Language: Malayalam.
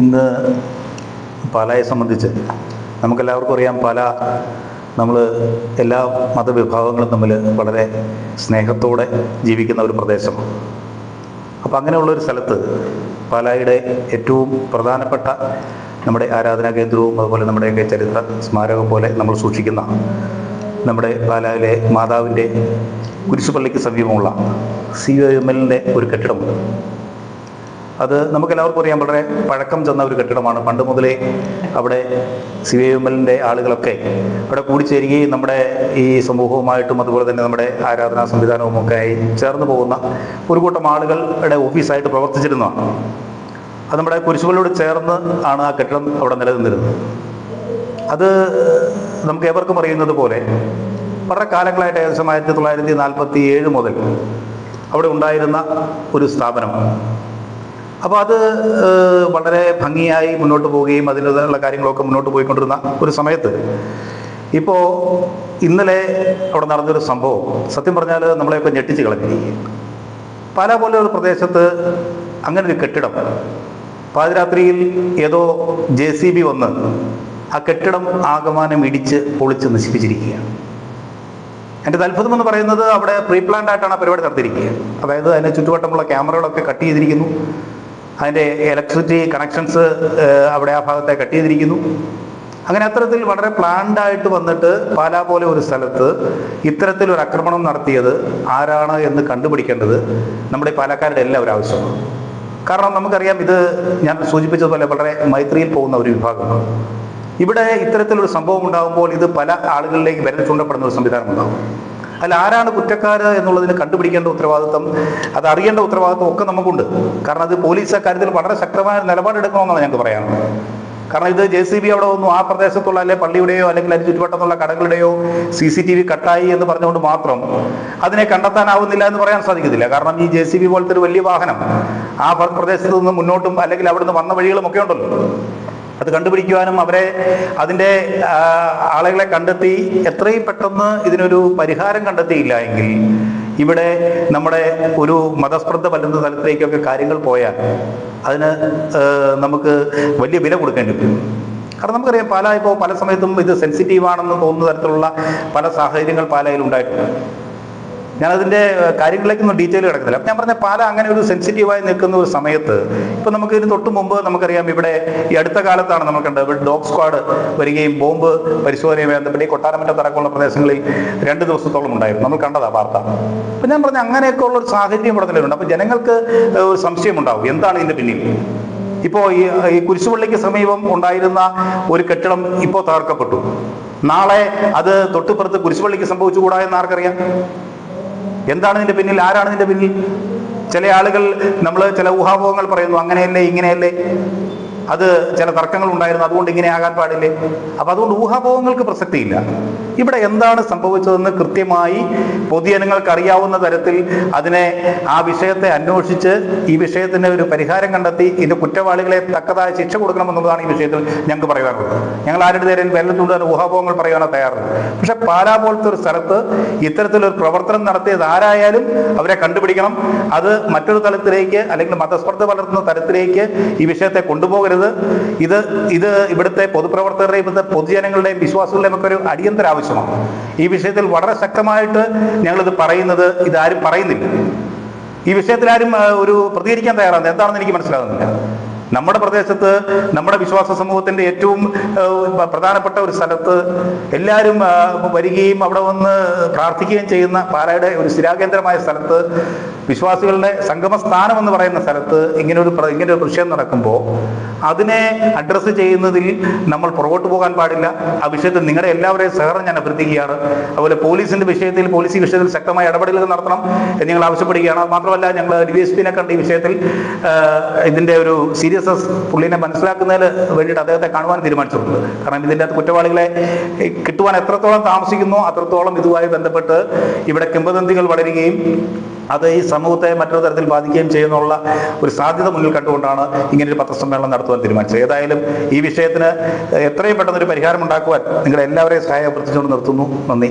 ഇന്ന് പാലായെ സംബന്ധിച്ച് നമുക്കെല്ലാവർക്കും അറിയാം പാല നമ്മൾ എല്ലാ മതവിഭാഗങ്ങളും തമ്മിൽ വളരെ സ്നേഹത്തോടെ ജീവിക്കുന്ന ഒരു പ്രദേശമാണ് അപ്പം അങ്ങനെയുള്ള ഒരു സ്ഥലത്ത് പാലായുടെ ഏറ്റവും പ്രധാനപ്പെട്ട നമ്മുടെ ആരാധനാ കേന്ദ്രവും അതുപോലെ നമ്മുടെയൊക്കെ ചരിത്ര സ്മാരകം പോലെ നമ്മൾ സൂക്ഷിക്കുന്ന നമ്മുടെ പാലായിലെ മാതാവിന്റെ കുരിശുപള്ളിക്ക് സമീപമുള്ള സി ഒ എം എല്ലിന്റെ ഒരു കെട്ടിടമുണ്ട്. അത് നമുക്കെല്ലാവർക്കും അറിയാം. വളരെ പഴക്കം ചെന്ന ഒരു കെട്ടിടമാണ്. പണ്ട് മുതലേ അവിടെ സി വി ആളുകളൊക്കെ അവിടെ കൂടിച്ചേരുകയും നമ്മുടെ ഈ സമൂഹവുമായിട്ടും അതുപോലെ തന്നെ നമ്മുടെ ആരാധനാ സംവിധാനവും ഒക്കെ ആയി ചേർന്ന് പോകുന്ന ഒരു കൂട്ടം ആളുകളുടെ ഓഫീസായിട്ട് പ്രവർത്തിച്ചിരുന്നതാണ്. അത് നമ്മുടെ കുരിശുകളോട് ചേർന്ന് ആണ് ആ കെട്ടിടം അവിടെ നിലനിന്നിരുന്നത്. അത് നമുക്ക് ഏവർക്കും അറിയുന്നത് പോലെ വളരെ കാലങ്ങളായിട്ട് ഏകദേശം ആയിരത്തി തൊള്ളായിരത്തി നാൽപ്പത്തി ഏഴ് മുതൽ അവിടെ ഉണ്ടായിരുന്ന ഒരു സ്ഥാപനമാണ്. അപ്പോൾ അത് വളരെ ഭംഗിയായി മുന്നോട്ട് പോവുകയും അതിന്റെതായുള്ള കാര്യങ്ങളൊക്കെ മുന്നോട്ട് പോയിക്കൊണ്ടിരുന്ന ഒരു സമയത്ത് ഇപ്പോൾ ഇന്നലെ അവിടെ നടന്നൊരു സംഭവം. സത്യം പറഞ്ഞാൽ നമ്മളെയൊക്കെ ഞെട്ടിച്ച് കളഞ്ഞിരിക്കുകയും പല പോലെ ഒരു പ്രദേശത്ത് അങ്ങനെ ഒരു കെട്ടിടം പാതിരാത്രിയിൽ ഏതോ ജെ സി ബി വന്ന് ആ കെട്ടിടം ആകമാനം ഇടിച്ച് പൊളിച്ച് നശിപ്പിച്ചിരിക്കുകയാണ്. എന്റെ അത്ഭുതം എന്ന് പറയുന്നത് അവിടെ പ്രീ പ്ലാൻഡ് ആയിട്ടാണ് ആ പരിപാടി നടത്തിയിരിക്കുക. അതായത് അതിന് ചുറ്റുവട്ടമുള്ള ക്യാമറകളൊക്കെ കട്ട് ചെയ്തിരിക്കുന്നു. അതിന്റെ ഇലക്ട്രിസിറ്റി കണക്ഷൻസ് അവിടെ ആ ഭാഗത്തെ കട്ട് ചെയ്തിരിക്കുന്നു. അങ്ങനെ അത്തരത്തിൽ വളരെ പ്ലാൻഡ് ആയിട്ട് വന്നിട്ട് പാലാ പോലെ ഒരു സ്ഥലത്ത് ഇത്തരത്തിലൊരു ആക്രമണം നടത്തിയത് ആരാണ് എന്ന് കണ്ടുപിടിക്കേണ്ടത് നമ്മുടെ പാലക്കാരുടെ എല്ലാവരും ആവശ്യമാണ്. കാരണം നമുക്കറിയാം ഇത് ഞാൻ സൂചിപ്പിച്ചതുപോലെ വളരെ മൈത്രിയിൽ പോകുന്ന ഒരു വിഭാഗമാണ് ഇവിടെ ഇത്തരത്തിലൊരു സംഭവം ഉണ്ടാകുമ്പോൾ ഇത് പല ആളുകളിലേക്ക് വിരൽ ചൂണ്ടപ്പെടുന്ന ഒരു സംവിധാനം ഉണ്ടാകും അതിൽ ആരാണ് കുറ്റക്കാര് എന്നുള്ളതിന് കണ്ടുപിടിക്കേണ്ട ഉത്തരവാദിത്വം അത് അറിയേണ്ട ഉത്തരവാദിത്വം ഒക്കെ നമുക്കുണ്ട്. കാരണം അത് പോലീസ് അക്കാര്യത്തിൽ വളരെ ശക്തമായ നിലപാടെടുക്കണമെന്നാണ് ഞങ്ങൾക്ക് പറയാൻ കാരണം ഇത് ജെ സി ബി അവിടെ ഒന്നും ആ പ്രദേശത്തുള്ള അല്ലെ പള്ളിയുടെയോ അല്ലെങ്കിൽ അതിന് ചുറ്റുവട്ടത്തുള്ള കടകളുടെയോ സി സി ടി വി കട്ടായി എന്ന് പറഞ്ഞുകൊണ്ട് മാത്രം അതിനെ കണ്ടെത്താനാവുന്നില്ല എന്ന് പറയാൻ സാധിക്കത്തില്ല. കാരണം ഈ ജെ സി ബി പോലത്തെ ഒരു വലിയ വാഹനം ആ പ്ര- പ്രദേശത്ത് നിന്ന് മുന്നോട്ടും അല്ലെങ്കിൽ അവിടുന്ന് വന്ന വഴികളും ഒക്കെ ഉണ്ടല്ലോ. അത് കണ്ടുപിടിക്കുവാനും അവരെ അതിന്റെ ആളുകളെ കണ്ടെത്തി എത്രയും പെട്ടെന്ന് ഇതിനൊരു പരിഹാരം കണ്ടെത്തിയില്ല എങ്കിൽ ഇവിടെ നമ്മുടെ ഒരു മതസ്പർദ്ധ പറ്റുന്ന തലത്തിലേക്കൊക്കെ കാര്യങ്ങൾ പോയാൽ അതിന് നമുക്ക് വലിയ വില കൊടുക്കേണ്ടി വരും. കാരണം നമുക്കറിയാം പാല ഇപ്പോൾ പല സമയത്തും ഇത് സെൻസിറ്റീവ് ആണെന്ന് തോന്നുന്ന തരത്തിലുള്ള പല സാഹചര്യങ്ങൾ പാലയിൽ ഉണ്ടായിട്ടുണ്ട്. ഞാനതിന്റെ കാര്യങ്ങളിലേക്കൊന്നും ഡീറ്റെയിൽ കിടക്കുന്നില്ല. ഞാൻ പറഞ്ഞ പാല അങ്ങനെ ഒരു സെൻസിറ്റീവായി നിൽക്കുന്ന ഒരു സമയത്ത് ഇപ്പം നമുക്ക് ഇതിന് തൊട്ട് മുമ്പ് നമുക്കറിയാം ഇവിടെ ഈ അടുത്ത കാലത്താണ് നമുക്കുണ്ട്. ഇവിടെ ഡോഗ് സ്ക്വാഡ് വരികയും ബോംബ് പരിശോധനയുമായി ബന്ധപ്പെട്ട് ഈ കൊട്ടാരമറ്റ അടക്കമുള്ള പ്രദേശങ്ങളിൽ രണ്ട് ദിവസത്തോളം ഉണ്ടായിരുന്നു. നമ്മൾ കണ്ടതാ വാർത്ത. അപ്പം ഞാൻ പറഞ്ഞ അങ്ങനെയൊക്കെ ഉള്ള ഒരു സാഹചര്യം ഇവിടെ നിലവിലുണ്ട്. അപ്പം ജനങ്ങൾക്ക് ഒരു സംശയം ഉണ്ടാവും. എന്താണ് ഇതിന്റെ പിന്നിൽ? ഇപ്പോ ഈ കുരിശുപള്ളിക്ക് സമീപം ഉണ്ടായിരുന്ന ഒരു കെട്ടിടം ഇപ്പോ തകർക്കപ്പെട്ടു. നാളെ അത് തൊട്ടുപുറത്ത് കുരിശുപള്ളിക്ക് സംഭവിച്ചുകൂടാ എന്ന് ആർക്കറിയാം? എന്താണ് ഇതിന്റെ പിന്നിൽ? ആരാണ് ഇതിന്റെ പിന്നിൽ? ചില ആളുകൾ നമ്മൾ ചില ഊഹാപോഹങ്ങൾ പറയുന്നു അങ്ങനെയല്ലേ ഇങ്ങനെയല്ലേ? അത് ചില തർക്കങ്ങൾ ഉണ്ടായിരുന്നു അതുകൊണ്ട് ഇങ്ങനെ ആകാൻ പാടില്ലേ? അപ്പൊ അതുകൊണ്ട് ഊഹാപോഹങ്ങൾക്ക് പ്രസക്തിയില്ല. ഇവിടെ എന്താണ് സംഭവിച്ചതെന്ന് കൃത്യമായി പൊതുജനങ്ങൾക്ക് അറിയാവുന്ന തരത്തിൽ അതിനെ ആ വിഷയത്തെ അന്വേഷിച്ച് ഈ വിഷയത്തിന് ഒരു പരിഹാരം കണ്ടെത്തി ഇതിന്റെ കുറ്റവാളികളെ തക്കതായ ശിക്ഷ കൊടുക്കണമെന്നുള്ളതാണ് ഈ വിഷയത്തിൽ ഞങ്ങൾക്ക് പറയാറുള്ളത് ഞങ്ങൾ ആരുടെ നേരം വെല്ലത്തുകൊണ്ട് ഊഹാപോഹങ്ങൾ പറയാനോ തയ്യാറുണ്ട് പക്ഷെ പാലാ പോലത്തെ ഒരു സ്ഥലത്ത് ഇത്തരത്തിലൊരു പ്രവർത്തനം നടത്തിയത് ആരായാലും അവരെ കണ്ടുപിടിക്കണം. അത് മറ്റൊരു തലത്തിലേക്ക് അല്ലെങ്കിൽ മതസ്പർദ്ധ വളർത്തുന്ന തലത്തിലേക്ക് ഈ വിഷയത്തെ കൊണ്ടുപോകരുത് ഇത് ഇത് ഇവിടുത്തെ പൊതുപ്രവർത്തകരുടെയും ഇവിടുത്തെ പൊതുജനങ്ങളുടെയും വിശ്വാസികളുടെയും ഒക്കെ ഒരു അടിയന്തര ആവശ്യമാണ്. ഈ വിഷയത്തിൽ വളരെ ശക്തമായിട്ട് ഞങ്ങളിത് പറയുന്നത് ഇതാരും പറയുന്നില്ല. ഈ വിഷയത്തിൽ ആരും ഒരു പ്രതികരിക്കാൻ തയ്യാറാണ് എന്താണെന്ന് എനിക്ക് മനസ്സിലാകുന്നില്ല. നമ്മുടെ പ്രദേശത്ത് നമ്മുടെ വിശ്വാസ സമൂഹത്തിന്റെ ഏറ്റവും പ്രധാനപ്പെട്ട ഒരു സ്ഥലത്ത് എല്ലാവരും വരികയും അവിടെ വന്ന് പ്രാർത്ഥിക്കുകയും ചെയ്യുന്ന പാലയുടെ ഒരു സ്ഥിരാകേന്ദ്രമായ സ്ഥലത്ത് വിശ്വാസികളുടെ സംഗമസ്ഥാനം എന്ന് പറയുന്ന സ്ഥലത്ത് ഇങ്ങനെ ഒരു ഇങ്ങനെ ഒരു വിഷയം നടക്കുമ്പോൾ അതിനെ അഡ്രസ്സ് ചെയ്യുന്നതിൽ നമ്മൾ പുറകോട്ട് പോകാൻ പാടില്ല. ആ വിഷയത്തിൽ നിങ്ങളുടെ എല്ലാവരെയും സഹകരണം ഞാൻ അഭ്യർത്ഥിക്കുകയാണ്. അതുപോലെ പോലീസിന്റെ വിഷയത്തിൽ പോലീസ് വിഷയത്തിൽ ശക്തമായ ഇടപെടലുകൾ നടത്തണം എന്ന് ഞങ്ങൾ ആവശ്യപ്പെടുകയാണ്. മാത്രമല്ല ഞങ്ങൾ ഡി എസ് പിനെ കണ്ട് ഈ വിഷയത്തിൽ ഇതിന്റെ ഒരു സീരിയസ്നെസ് പുള്ളിനെ മനസ്സിലാക്കുന്നതിന് വേണ്ടിയിട്ട് അദ്ദേഹത്തെ കാണുവാൻ തീരുമാനിച്ചിട്ടുണ്ട്. കാരണം ഇതിന്റെ അകത്ത് കുറ്റവാളികളെ കിട്ടുവാൻ എത്രത്തോളം താമസിക്കുന്നു അത്രത്തോളം ഇതുമായി ബന്ധപ്പെട്ട് ഇവിടെ കിംവദന്തികൾ വളരുകയും അത് ഈ സമൂഹത്തെ മറ്റൊരു തരത്തിൽ ബാധിക്കുകയും ചെയ്യുന്നുള്ള ഒരു സാധ്യത മുന്നിൽ കണ്ടുകൊണ്ടാണ് ഇങ്ങനെ ഒരു പത്രസമ്മേളനം നടത്തുവാൻ തീരുമാനിച്ചത്. ഏതായാലും ഈ വിഷയത്തിന് എത്രയും പെട്ടെന്ന് ഒരു പരിഹാരം ഉണ്ടാക്കുവാൻ നിങ്ങളെല്ലാവരെയും സഹായം അഭ്യർത്ഥിച്ചുകൊണ്ട് നിർത്തുന്നു. നന്ദി.